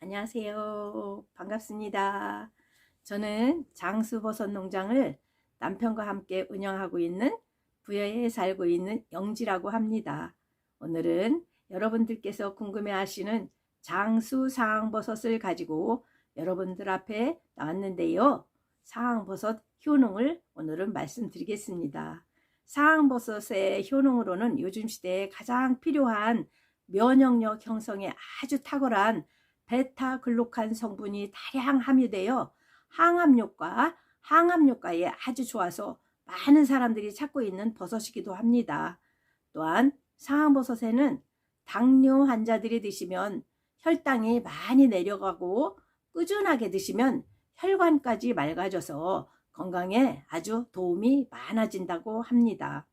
안녕하세요. 반갑습니다. 저는 장수버섯 농장을 남편과 함께 운영하고 있는 부여에 살고 있는 영지라고 합니다. 오늘은 여러분들께서 궁금해 하시는 장수 상황버섯을 가지고 여러분들 앞에 나왔는데요. 상황버섯 효능을 오늘은 말씀드리겠습니다. 상황버섯의 효능으로는 요즘 시대에 가장 필요한 면역력 형성에 아주 탁월한 베타글루칸 성분이 다량 함유되어 항암효과, 항암효과에 아주 좋아서 많은 사람들이 찾고 있는 버섯이기도 합니다. 또한 상황버섯에는 당뇨 환자들이 드시면 혈당이 많이 내려가고 꾸준하게 드시면 혈관까지 맑아져서 건강에 아주 도움이 많아진다고 합니다.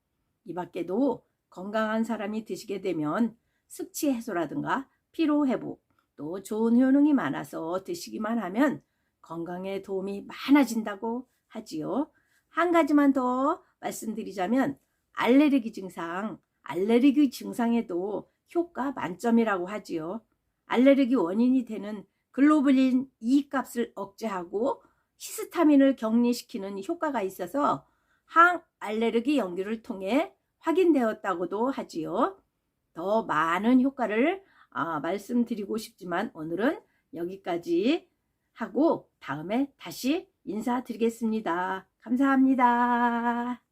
이 밖에도 건강한 사람이 드시게 되면 숙취 해소라든가 피로 회복, 또 좋은 효능이 많아서 드시기만 하면 건강에 도움이 많아진다고 하지요. 한 가지만 더 말씀드리자면 알레르기 증상, 알레르기 증상에도 효과 만점이라고 하지요. 알레르기 원인이 되는 글로불린 E 값을 억제하고 히스타민을 격리시키는 효과가 있어서 항알레르기 연구를 통해 확인되었다고도 하지요. 더 많은 효과를 아, 말씀드리고 싶지만 오늘은 여기까지 하고 다음에 다시 인사드리겠습니다. 감사합니다.